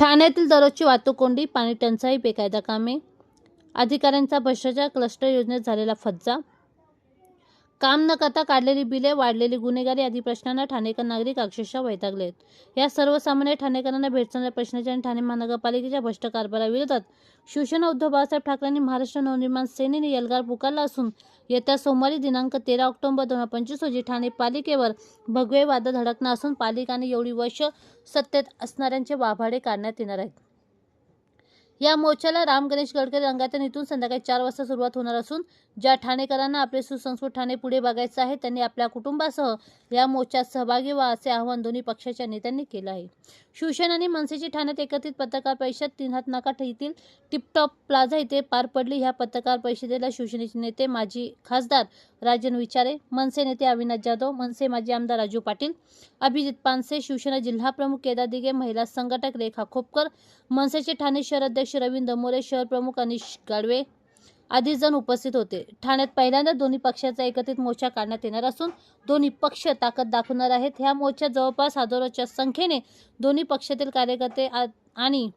ठाण्यातील दररोजची वाहतूक कोंडी पाणी टंचाई बेकायदा कामे अधिकाऱ्यांचा भ्रष्टाचार क्लस्टर योजनेत झालेला फज्जा काम न करता काढलेली बिले वाढलेली गुन्हेगारी आदी प्रश्नांना ठाणेकर नागरिक अक्षरशः वैतागले आहेत या सर्वसामान्य ठाणेकरांना भेटणाऱ्या प्रश्नाच्या आणि ठाणे महानगरपालिकेच्या भ्रष्ट कारभाराविरोधात शिवसेना उद्धव बाळासाहेब ठाकरेंनी महाराष्ट्र नवनिर्माण सेनेने एल्गार पुकारला असून येत्या सोमवारी दिनांक तेरा ऑक्टोबर दोन हजार पंचवीस रोजी ठाणे पालिकेवर भगवे वादळ धडकणार असून पालिकाने एवढी वर्ष सत्तेत असणाऱ्यांचे वाभाडे काढण्यात येणार आहेत. या मोर्चाला राम गणेश गडकरी रंगातून इथून संध्याकाळी चार वाजता सुरुवात होणार असून ज्या ठाणेकरांना आपले सुसंस्कृत ठाणे पुढे बघायचं आहे त्यांनी आपल्या कुटुंबासह या मोर्चात सहभागी व्हा असे आवाहन दोन्ही पक्षाच्या नेत्यांनी केलं आहे. शिवसेना आणि मनसेची ठाण्यात एकत्रित पत्रकार परिषद तीन हात नाका येथील टिपटॉप प्लाझा इथे पार पडली. ह्या पत्रकार परिषदेला शिवसेनेचे नेते माजी खासदार राजन विचारे मनसे नेते अविनाश जाधव मनसे माजी आमदार राजू पाटील अभिजित पानसे शिवसेना जिल्हा प्रमुख केदार दिगे महिला संघटक रेखा खोपकर मनसेचे ठाणे शहर अध्यक्ष रवींद्र मोरे शहर प्रमुख अनिश गाडवे आदी जण उपस्थित होते. ठाण्यात पहिल्यांदा दोन्ही पक्षाचा एकत्रित मोर्चा काढण्यात येणार असून दोन्ही पक्ष ताकद दाखवणार आहेत. ह्या मोर्चात जवळपास हजारोच्या संख्येने दोन्ही पक्षातील कार्यकर्ते आ- आणि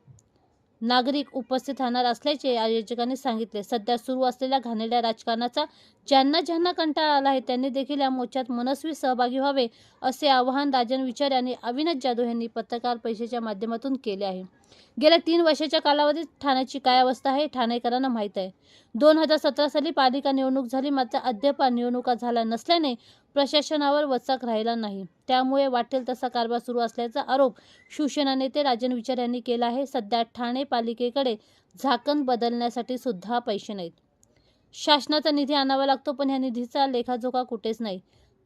नागरिक उपस्थित राहणार असल्याचे आयोजकांनी सांगितले. सध्या सुरू असलेल्या घाणेरड्या राजकारणाचा ज्यांना ज्यांना कंटाळा आला आहे त्यांनी देखील या मोर्चात मनस्वी सहभागी व्हावे असे आवाहन राजन विचार यांनी अविनाश जाधव यांनी पत्रकार परिषदेच्या माध्यमातून केले आहे. गेल्या तीन वर्षाच्या कालावधीत ठाण्याची काय अवस्था आहे ठाणेकरांना माहीत आहे. दोन हजार सतरा साली पालिका निवडणूक झाली मात्र अद्याप निवडणुका झाल्या नसल्याने प्रशासनावर वचक राहिला नाही. त्यामुळे वाटेल तसा कारभार सुरू असल्याचा आरोप शिवसेना नेते राजन विचार यांनी केला आहे. सध्या ठाणे पालिकेकडे झाकण बदलण्यासाठी सुद्धा पैसे नाहीत. शासनाचा निधी आणावा लागतो पण ह्या निधीचा लेखाजोखा कुठेच नाही.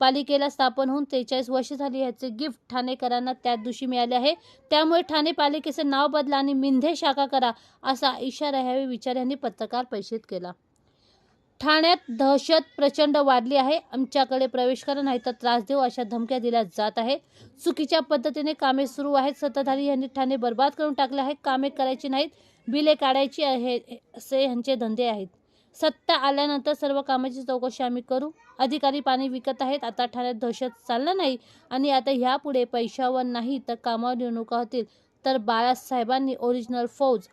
पालिकेला स्थापन होऊन त्रेचाळीस वर्ष झाली ह्याचे गिफ्ट ठाणेकरांना त्या दिवशी मिळाले आहे. त्यामुळे ठाणे पालिकेचे नाव बदला आणि मिंधे शाखा करा असा इशारा ह्यावेळी विचार यांनी पत्रकार परिषदेत केला. ठाण्यात दहशत प्रचंड वाढली आहे. आमच्याकडे प्रवेश करा नाही तर त्रास देऊ अशा धमक्या दिल्या जात आहे चुकीच्या पद्धतीने कामे सुरू आहेत. सत्ताधारी यांनी ठाणे बर्बाद करून टाकले आहे कामे करायची नाहीत. बिले काढायची आहे असे यांचे धंदे आहेत. सत्ता आल्यानंतर सर्व कामाची चौकशी आम्ही करू. अधिकारी पाणी विकत आहेत. आता ठाण्यात दहशत चाललं नाही आणि आता ह्यापुढे पैशावर नाही तर कामावर निवडणुका होतील. तर बाळासाहेबांनी ओरिजिनल फौज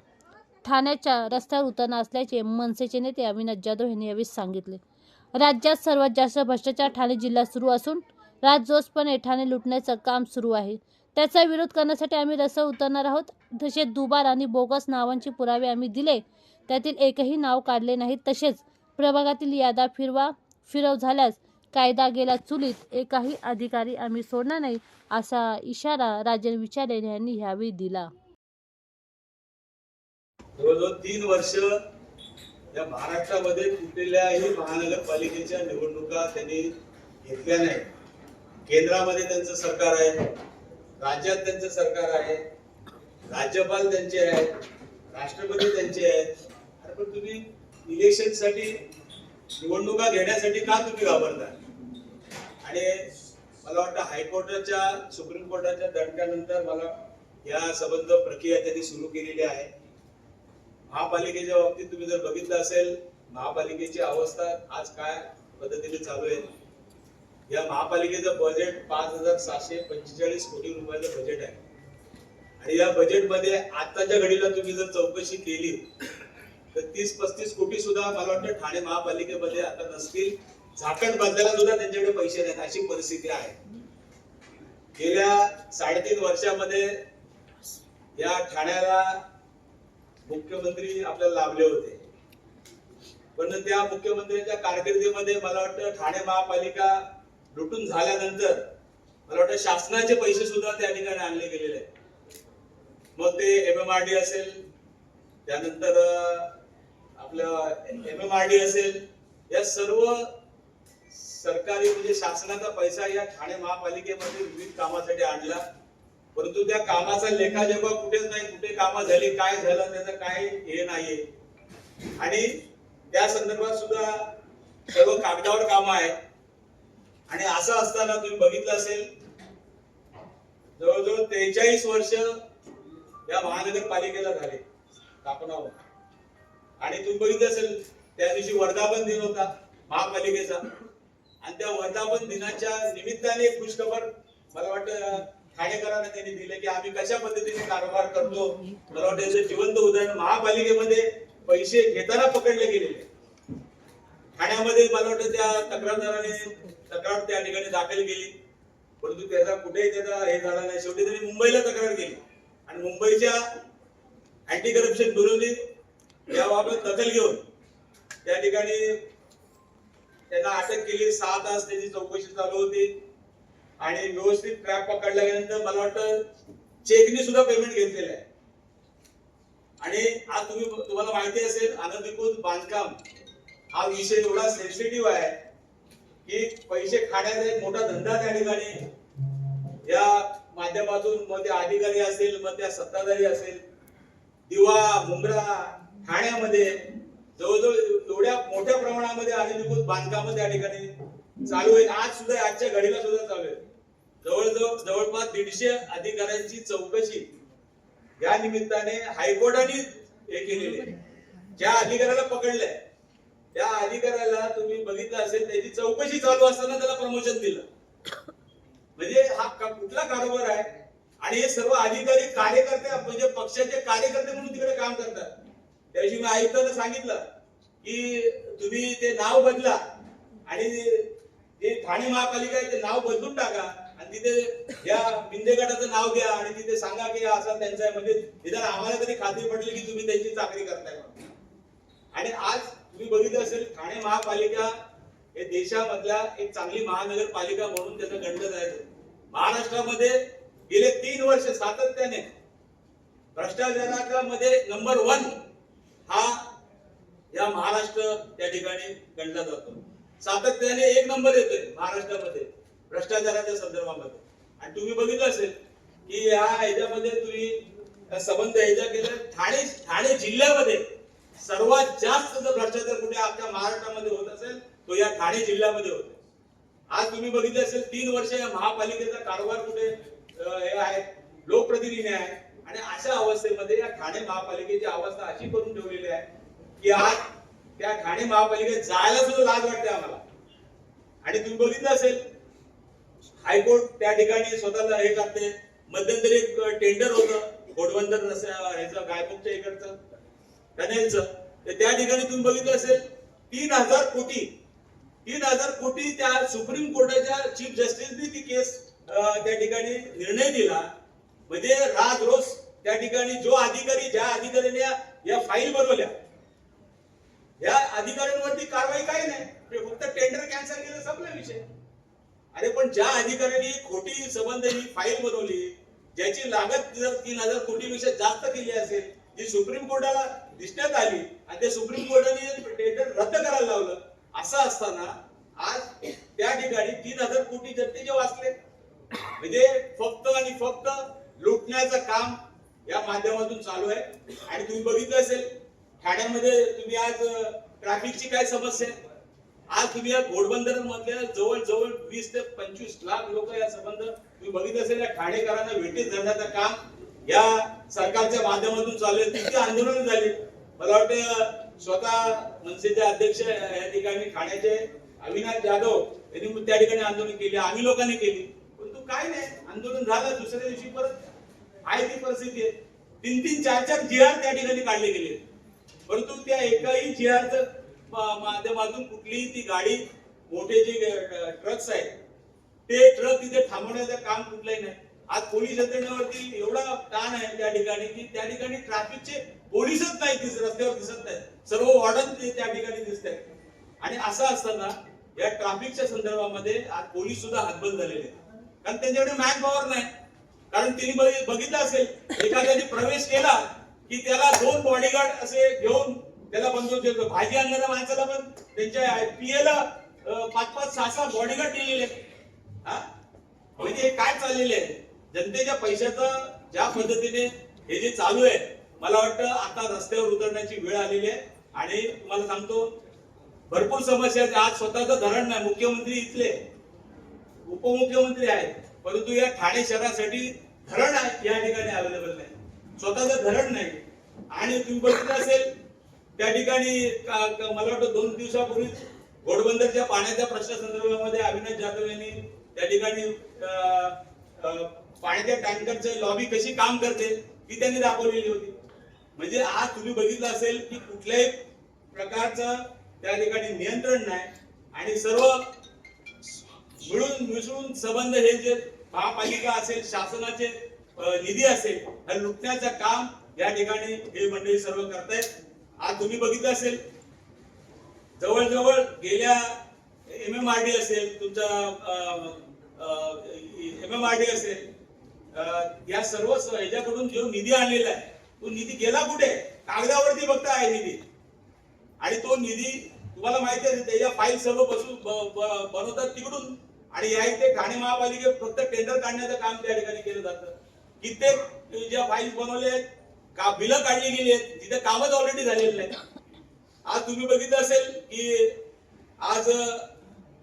ठाण्याच्या रस्त्यावर उतरणार असल्याचे मनसेचे नेते अविनाश जाधव यांनी यावेळी सांगितले. राज्यात सर्वात जास्त भ्रष्टाचार ठाणे जिल्हा सुरू असून राजजोसपणे ठाणे लुटण्याचं काम सुरू आहे. त्याचा विरोध करण्यासाठी आम्ही रस्त्यावर उतरणार आहोत. तसे दुबार आणि बोगस नावांचे पुरावे आम्ही दिले. त्यातील एकही नाव काढले नाही तसेच प्रभागातील यादा फिरवा फिरव झाल्यास कायदा गेला चुलीत एकाही अधिकारी आम्ही सोडणार नाही असा इशारा राजन विचारे यांनी ह्यावेळी दिला. जवळजवळ तीन वर्ष या महाराष्ट्रामध्ये कुठल्याही महानगरपालिकेच्या निवडणुका त्यांनी घेतल्या नाही केंद्रामध्ये त्यांचं सरकार आहे राज्यात त्यांचं सरकार आहे राज्यपाल त्यांचे आहेत राष्ट्रपती त्यांचे आहेत पण तुम्ही इलेक्शनसाठी निवडणुका घेण्यासाठी का तुम्ही घाबरता? आणि मला वाटतं हायकोर्टाच्या सुप्रीम कोर्टाच्या दणक्यानंतर मला या संबंध प्रक्रिया त्यांनी सुरू केलेली आहे. महापालिकेच्या बाबतीत तुम्ही जर बघितलं असेल महापालिकेची अवस्था आज काय पद्धतीने चालू आहे? या महापालिकेचं बजेट पाच हजार सहाशे पंचेचाळीस कोटी रुपयाचं बजेट आहे. आणि या बजेटमध्ये आताच्या घडीला तुम्ही जर चौकशी केली तर तीस पस्तीस कोटी सुद्धा मला वाटतं ठाणे महापालिकेमध्ये आता नसतील. झाकण बदलायला सुद्धा त्यांच्याकडे पैसे नाहीत अशी परिस्थिती आहे. गेल्या साडेतीन वर्षामध्ये या ठाण्याला मुख्यमंत्री आपल्याला लाभले होते. पण त्या मुख्यमंत्र्यांच्या कारकिर्दीमध्ये मला वाटतं ठाणे महापालिका लुटून झाल्यानंतर मला वाटतं शासनाचे पैसे सुद्धा त्या ठिकाणी आणले गेलेले आहेत. मग ते एम एम आर डी असेल त्यानंतर आपलं एम एम आर डी असेल या सर्व सरकारी म्हणजे शासनाचा पैसा या ठाणे महापालिकेमध्ये विविध कामासाठी आणला. परंतु त्या कामाचा लेखाजोखा कुठेच नाही कुठे कामं झाली काय झालं त्याचं काय हे नाहीये. आणि त्या संदर्भात सुद्धा सर्व कागदावर काम आहे आणि असं असताना तुम्ही बघितलं असेल जवळजवळ त्रेचाळीस वर्ष या महानगरपालिकेला झाले स्थापना आणि तुम्ही बघितलं असेल त्या दिवशी वर्धापन दिन होता महापालिकेचा. आणि त्या वर्धापन दिनाच्या निमित्ताने एक खुशखबर मला वाटतं ठाणेकरांना त्यांनी दिले की आम्ही कशा पद्धतीने कारभार करतो. मला वाटतं याचं जिवंत उदाहरण महापालिकेमध्ये पैसे घेताना पकडले गेलेले. ठाण्यामध्ये मला वाटतं त्या तक्रारदाराने तक्रार त्या ठिकाणी दाखल केली. परंतु त्याचा कुठेही त्याचा हे झाला नाही. शेवटी त्यांनी मुंबईला तक्रार केली. आणि मुंबईच्या अँटी करप्शन ब्युरोने याबाबत दखल घेऊन त्या ठिकाणी त्यांना अटक केली. सहा तास त्याची चौकशी चालू होती. आणि व्यवस्थित ट्रॅप पकडल्या गेल्यानंतर मला वाटतं चेकने सुद्धा पेमेंट घेतलेलं आहे. आणि आज तुम्ही तुम्हाला माहिती असेल अनधिकृत बांधकाम हा विषय एवढा सेन्सिटिव्ह आहे की पैसे खाण्याचा एक मोठा धंदा त्या ठिकाणी या माध्यमातून मग ते अधिकारी असेल मग त्या सत्ताधारी असेल दिवा मुंब्रा ठाण्यामध्ये जवळजवळ एवढ्या मोठ्या प्रमाणामध्ये अनधिकृत बांधकाम त्या ठिकाणी चालू आहेत. आज सुद्धा आजच्या घडीला सुद्धा चालू आहे जवळजवळ जवळपास दीडशे अधिकाऱ्यांची चौकशी या निमित्ताने हायकोर्टाने हे केलेली आहे. ज्या अधिकाऱ्याला पकडलंय त्या अधिकाऱ्याला तुम्ही बघितलं असेल त्याची चौकशी चालू असताना त्याला प्रमोशन दिलं. म्हणजे हा का- कुठला कारोबार आहे? आणि हे सर्व अधिकारी कार्यकर्ते म्हणजे पक्षाचे कार्यकर्ते म्हणून तिकडे काम करतात. त्याविषयी मी आयुक्तांना सांगितलं की तुम्ही ते नाव बदला आणि जे ठाणे महापालिका आहे ते नाव बदलून टाका आणि तिथे या बिंदे गटाचं नाव द्या आणि तिथे सांगा की असा त्यांचा आहे. म्हणजे निदान आम्हाला तरी खात्री पडली की तुम्ही त्यांची चाकरी करताय आणि आज तुम्ही बघितलं असेल ठाणे महापालिका हे देशामधल्या एक चांगली महानगरपालिका म्हणून त्याचं गणलं जायचं महाराष्ट्रामध्ये गेले तीन वर्ष सातत्याने भ्रष्टाचाराच्या मध्ये नंबर वन हा या महाराष्ट्र त्या ठिकाणी गणला जातो. सातत्याने एक नंबर येतोय महाराष्ट्रामध्ये भ्रष्टाचाराच्या संदर्भामध्ये. आणि तुम्ही बघितलं असेल की या ह्याच्यामध्ये तुम्ही संबंध ह्याच्या केलं ठाणे ठाणे जिल्ह्यामध्ये सर्वात जास्त जर भ्रष्टाचार कुठे आपल्या महाराष्ट्रामध्ये होत असेल तो या ठाणे जिल्ह्यामध्ये होतो. आज तुम्ही बघितलं असेल तीन वर्ष या महापालिकेचा कारभार कुठे हे आहे लोकप्रतिनिधी आहे. आणि अशा अवस्थेमध्ये या ठाणे महापालिकेची अवस्था अशी करून ठेवलेली आहे की आज त्या ठाणे महापालिकेत जायला सुद्धा लाज वाटते आम्हाला. आणि तुम्ही बघितलं असेल हायकोर्ट त्या ठिकाणी स्वतःला हे करते. मध्यंतरी एक टेंडर होतं घोडबंदर ह्याचं गायमुखच्या इकडचं टनेलचं तर त्या ठिकाणी तुम्ही बघितलं असेल तीन हजार कोटी तीन हजार कोटी त्या सुप्रीम कोर्टाच्या चीफ जस्टिसनी ती केस त्या ठिकाणी निर्णय दिला. म्हणजे राज रोज त्या ठिकाणी जो अधिकारी ज्या अधिकाऱ्याने या- फाईल बनवल्या या अधिकाऱ्यांवरती कारवाई काही नाही. फक्त टेंडर कॅन्सल केलं संपला विषय. अरे पण ज्या अधिकाऱ्यांनी खोटी संबंध ही फाईल बनवली ज्याची लागत जर तीन हजार कोटीपेक्षा जास्त केली असेल जी सुप्रीम कोर्टाला दिसण्यात आली आणि त्या सुप्रीम कोर्टाने टेंडर रद्द करायला लावलं असं असताना आज त्या ठिकाणी तीन हजार कोटी जनतेचे वाचले. म्हणजे फक्त आणि फक्त लुटण्याचं काम या माध्यमातून चालू आहे. आणि तुम्ही बघितलं असेल ठाण्यामध्ये तुम्ही आज ट्रॅफिकची काय समस्या आहे? आज तुम्ही या घोडबंदर मधल्या जवळ जवळ वीस ते पंचवीस लाख लोक या संबंध तुम्ही बघितलं असेल या ठाणेकरांना वेटीस धरण्याचं काम या सरकारच्या माध्यमातून चालू आहे. तिथे आंदोलन झाली. मला वाटतं स्वतः मनसेचे अध्यक्ष या ठिकाणी ठाण्याचे अविनाश जाधव यांनी त्या ठिकाणी आंदोलन केले. आम्ही लोकांनी केली. परंतु काय नाही. आंदोलन झालं दुसऱ्या दिवशी परत आहे ती परिस्थिती. आहे तीन तीन चार चार जी आर त्या ठिकाणी काढले गेले. परंतु त्या एकाही जी आरचं माध्यमातून कुठलीही ती गाडी मोठे जे ट्रक्स आहेत ते ट्रक तिथे थांबवण्याचं काम कुठलंही नाही. आज पोलीस यंत्रणेवरती एवढा ताण आहे त्या ठिकाणी की त्या ठिकाणी ट्रॅफिकचे पोलीसच नाही रस्त्यावर दिसत नाही सर्व वॉर्डन त्या ठिकाणी दिसत आहेत. आणि असं असताना या ट्रॅफिकच्या संदर्भामध्ये आज पोलीस सुद्धा हातबंद झालेले आहेत. कारण त्यांच्याकडे मॅन पॉवर नाही. कारण तिने बघितलं असेल एखाद्याने प्रवेश केला की त्याला दोन बॉडीगार्ड असे घेऊन त्याला बंदूक देतो. भाजी आणणाऱ्या माणसाला पण त्यांच्या पीएला पाच पाच सहा सहा बॉडीगार्ड दिलेले हा? म्हणजे हे काय चाललेले आहे? जनतेच्या पैशाचं ज्या पद्धतीने हे जे चालू आहे मला वाटतं आता रस्त्यावर उतरण्याची वेळ आलेली आहे. आणि तुम्हाला सांगतो भरपूर समस्या आहेत. आज स्वतःचं धरण नाही. मुख्यमंत्री इथले. उपमुख्यमंत्री आहेत. परंतु या ठाणे शहरासाठी धरण आहे या ठिकाणी अवेलेबल नाही. स्वतःच धरण नाही. आणि तुम्ही बघितलं असेल त्या ठिकाणी मला वाटतं दोन दिवसापूर्वी घोडबंदरच्या पाण्याच्या प्रश्न संदर्भामध्ये अविनाश जाधव यांनी त्या ठिकाणी पाण्याच्या टँकरचे लॉबी कशी काम करते ती त्यांनी दाखवलेली होती. म्हणजे आज तुम्ही बघितलं असेल की कुठल्याही प्रकारचं त्या ठिकाणी नियंत्रण नाही. आणि सर्व मिळून मिसळून संबंध हे जे महापालिका असेल शासनाचे निधी असेल हे लुटण्याचं काम या ठिकाणी हे मंडळी सर्व करतायत. आज तुम्ही बघितलं असेल जवळजवळ गेल्या एम एम आर डी असेल तुमचा एम एम आर डी असेल या सर्व ह्याच्याकडून जो निधी आणलेला आहे तो निधी गेला कुठे? कागदावरती फक्त आहे निधी. आणि तो निधी तुम्हाला माहिती आहे त्याच्या फाईल सर्व बसून बनवतात तिकडून. आणि या इथे ठाणे महापालिकेत फक्त टेंडर काढण्याचं काम त्या ठिकाणी केलं जातं. कित्येक ज्या फाईल बनवल्या आहेत का बिलं काढली गेली आहेत तिथे कामच ऑलरेडी झालेलं नाही आज तुम्ही बघितलं असेल की आज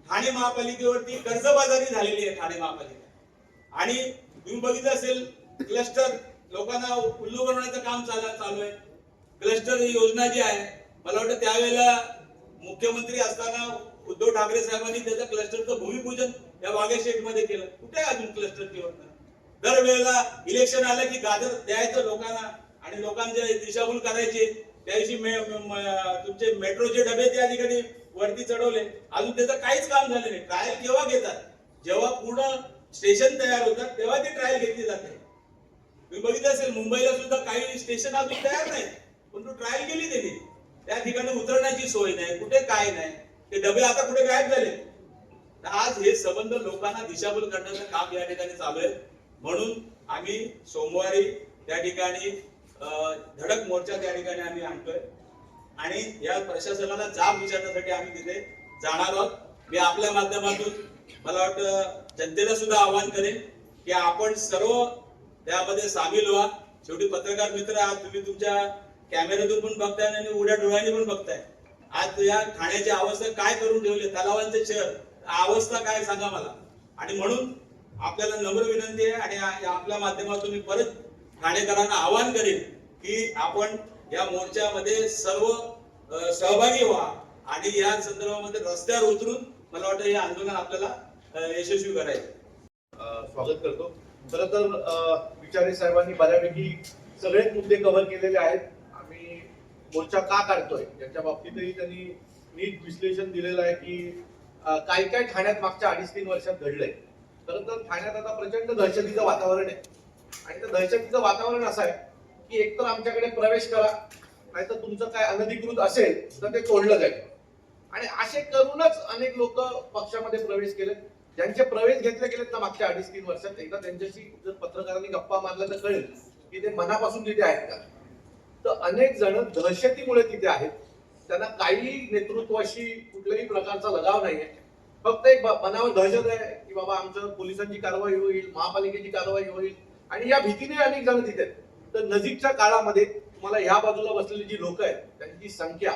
ठाणे महापालिकेवरती कर्जबाजारी झालेली आहे ठाणे महापालिका. आणि तुम्ही बघितलं असेल क्लस्टर लोकांना उल्लू बनवण्याचं काम चालू चालू आहे. क्लस्टर ही योजना जी आहे मला वाटतं त्यावेळेला मुख्यमंत्री असताना उद्धव ठाकरे साहेबांनी त्याचं क्लस्टरचं भूमिपूजन या वाघेशेठमध्ये केलं. कुठे अजून क्लस्टर योजना दरवेळेला इलेक्शन आलं की गाजर द्यायचं लोकांना आणि लोकांच्या दिशाभूल करायचे. त्याविषयी मे- तुमचे मेट्रोचे डबे त्या ठिकाणी वरती चढवले. अजून त्याचं काहीच काम झालं नाही. ट्रायल केव्हा घेतात? जेव्हा पूर्ण स्टेशन तयार होतात तेव्हा ती ट्रायल घेतली जाते. तुम्ही बघितलं असेल मुंबईला सुद्धा काही स्टेशन अजून तयार नाही पण तो ट्रायल केली त्यांनी. त्या ठिकाणी उतरण्याची सोय नाही कुठे काय नाही ते डबे आता कुठे गायब झाले? तर आज हे संबंध लोकांना दिशाभूल करण्याचं काम या ठिकाणी चालू आहे. म्हणून आम्ही सोमवारी त्या ठिकाणी धडक मोर्चा त्या ठिकाणी आम्ही आणतोय. आणि या प्रशासनाला जाब विचारण्यासाठी आम्ही तिथे जाणार आहोत. मी आपल्या माध्यमातून मला वाटतं जनतेला सुद्धा आवाहन करेन की आपण सर्व त्यामध्ये सामील व्हा. शेवटी पत्रकार मित्र आहात तुम्ही तुमच्या कॅमेऱ्यातून पण बघताय आणि उड्या डोळ्यांनी पण बघताय. आज या ठाण्याची अवस्था काय करून ठेवली? तलावांचे शहर अवस्था काय सांगा मला? आणि म्हणून आपल्याला नम्र विनंती आहे आणि या- आपल्या माध्यमातून मी परत ठाणेकरांना आवाहन करेन की आपण या मोर्चामध्ये सर्व सहभागी व्हा आणि या संदर्भामध्ये रस्त्यावर उतरून मला वाटतं हे आंदोलन आपल्याला यशस्वी करायचं स्वागत करतो. खर तर विचारे साहेबांनी बऱ्यापैकी सगळेच मुद्दे कव्हर केलेले आहेत. मोर्चा का काढतोय? याच्या बाबतीतही त्यांनी नीट विश्लेषण दिलेलं आहे की काय काय ठाण्यात मागच्या अडीच तीन वर्षात घडलंय. खरं तर ठाण्यात आता प्रचंड दहशतीचं वातावरण आहे. आणि त्या दहशतीचं वातावरण असं आहे की एकतर आमच्याकडे प्रवेश करा नाहीतर तुमचं काय अनधिकृत असेल तर ते तोडलं जाईल. आणि असे करूनच अनेक लोक पक्षामध्ये प्रवेश केले. ज्यांचे प्रवेश घेतले गेलेत ना मागच्या अडीच तीन वर्षात एकदा त्यांच्याशी जर पत्रकारांनी गप्पा मारल्या तर कळेल की ते मनापासून तिथे आहेत का? तर अनेक जण दहशतीमुळे तिथे आहेत. त्यांना काही नेतृत्वाशी कुठल्याही प्रकारचा लगाव नाहीये. फक्त एक मनावर दहशत आहे की बाबा आमचं पोलिसांची कारवाई होईल महापालिकेची कारवाई होईल. आणि या भीतीने अनेक जण तिथे आहेत. तर नजीकच्या काळामध्ये तुम्हाला ह्या बाजूला बसलेली जी लोक आहेत त्यांची संख्या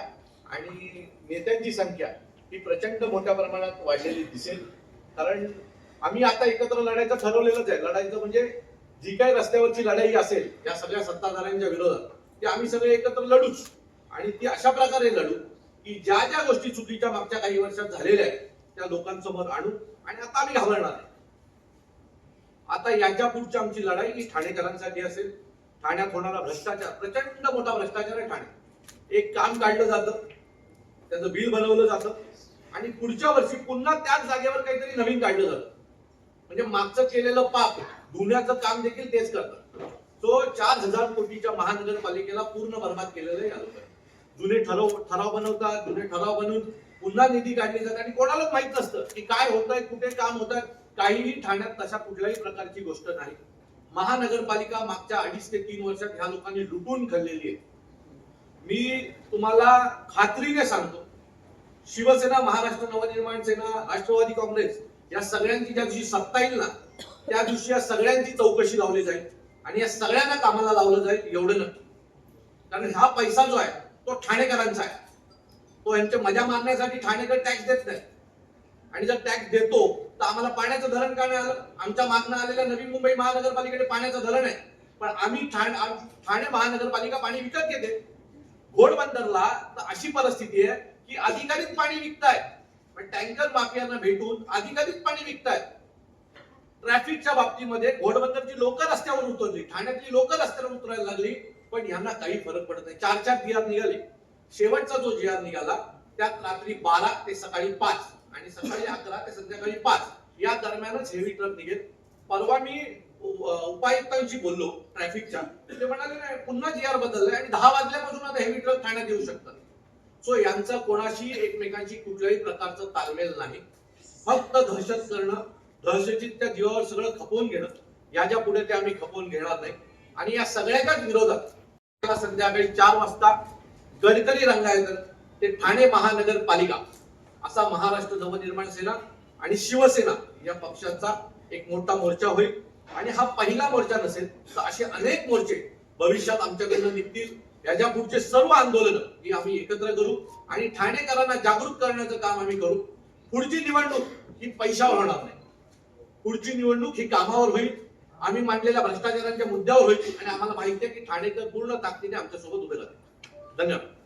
आणि नेत्यांची संख्या ही प्रचंड मोठ्या प्रमाणात वाढलेली दिसेल. कारण आम्ही आता एकत्र लढायचं ठरवलेलंच आहे. लढायचं म्हणजे जी काही रस्त्यावरची लढाई असेल या सगळ्या सत्ताधाऱ्यांच्या विरोधात. ते आम्ही सगळे एकत्र लढूच. आणि ती अशा प्रकारे लढू की ज्या ज्या गोष्टी चुकीच्या मागच्या काही वर्षात झालेल्या आहेत त्या लोकांसमोर आणू आणि आता आम्ही घाबरणार आहे आता याच्या पुढची आमची लढाई ही ठाणेकरांसाठी असेल. ठाण्यात होणारा भ्रष्टाचार प्रचंड मोठा भ्रष्टाचार आहे ठाणे. एक काम काढलं जातं त्याचं बिल बनवलं जातं आणि पुढच्या वर्षी पुन्हा त्याच जागेवर काहीतरी नवीन काढलं जातं. म्हणजे मागचं केलेलं पाप धुण्याचं काम देखील तेच करतात तो चार हजार कोटीच्या महानगरपालिकेला पूर्ण बर्बाद केलेलं आहे या लोकांनी. जुने ठराव ठराव बनवतात जुने ठराव बनवून पुन्हा निधी काढली जाते आणि कोणालाच माहीत नसतं की काय होत आहे कुठे काम होत आहे काहीही ठाण्यात तशा कुठल्याही प्रकारची गोष्ट नाही. महानगरपालिका मागच्या अडीच ते तीन वर्षात ह्या लोकांनी लुटून खाल्लेली आहे. मी तुम्हाला खात्रीने सांगतो शिवसेना महाराष्ट्र नवनिर्माण सेना राष्ट्रवादी काँग्रेस या सगळ्यांची ज्या दिवशी सत्ता येईल ना त्या दिवशी या सगळ्यांची चौकशी लावली जाईल. आणि या सगळ्यांना कामाला लावलं जाईल एवढं नक्की. कारण हा पैसा जो आहे तो ठाणेकरांचा आहे. तो यांच्या मजा मारण्यासाठी ठाणेकर टॅक्स देत नाही. आणि जर टॅक्स देतो तर आम्हाला पाण्याचं धरण का नाही आलं? आमच्या मागणं आलेल्या नवी मुंबई महानगरपालिकेकडे पाण्याचं धरण आहे. पण आम्ही ठाणे आम- ठाणे महानगरपालिका पाणी विकत घेते. घोडबंदरला तर अशी परिस्थिती आहे की अधिकारीच पाणी विकताय. पण टँकर माफियांना भेटून अधिकारीच पाणी विकताय. ट्रॅफिकच्या बाबतीमध्ये घोडबंदरची लोक रस्त्यावर उतरली. ठाण्यातली लोक रस्त्यावर उतरायला लागली पण यांना काही फरक पडत नाही. चार चार जी निघाले. शेवटचा जो जी निघाला त्यात रात्री बारा ते सकाळी पाच आणि सकाळी अकरा ते संध्याकाळी पाच या दरम्यानच हेवी ट्रक निघेल. परवा मी उपायुक्तांशी बोललो ट्रॅफिकच्या ते म्हणाले नाही पुन्हा जी आर बदललाय आणि दहा वाजल्यापासून आता हेवी ट्रक ठाण्यात येऊ शकतात. सो यांचं कोणाशी एकमेकांशी कुठल्याही प्रकारचं ताळमेल नाही. फक्त दहशत करणं दहशतीच्या जीवावर सगळं खपवून घेणं याच्यापुढे ते आम्ही खपवून घेणार नाही. आणि या सगळ्याच्याच विरोधात संध्याकाळी चार वाजता गडकरी रंगायतन ते ठाणे महानगरपालिका असा महाराष्ट्र नवनिर्माण सेना आणि शिवसेना या पक्षाचा एक मोठा मोर्चा होईल. आणि हा पहिला मोर्चा नसेल तर असे अनेक मोर्चे भविष्यात आमच्याकडनं निघतील. याच्या पुढचे सर्व आंदोलन ही आम्ही एकत्र करू आणि ठाणेकरांना जागृत करण्याचं काम आम्ही करू. पुढची निवडणूक ही पैशावर होणार नाही. पुढची निवडणूक ही कामावर होईल. आम्ही मांडलेल्या भ्रष्टाचारांच्या मुद्द्यावर होईल. आणि आम्हाला माहिती आहे की ठाणेकर पूर्ण ताकदीने आमच्यासोबत उभे राहतील. धन्यवाद.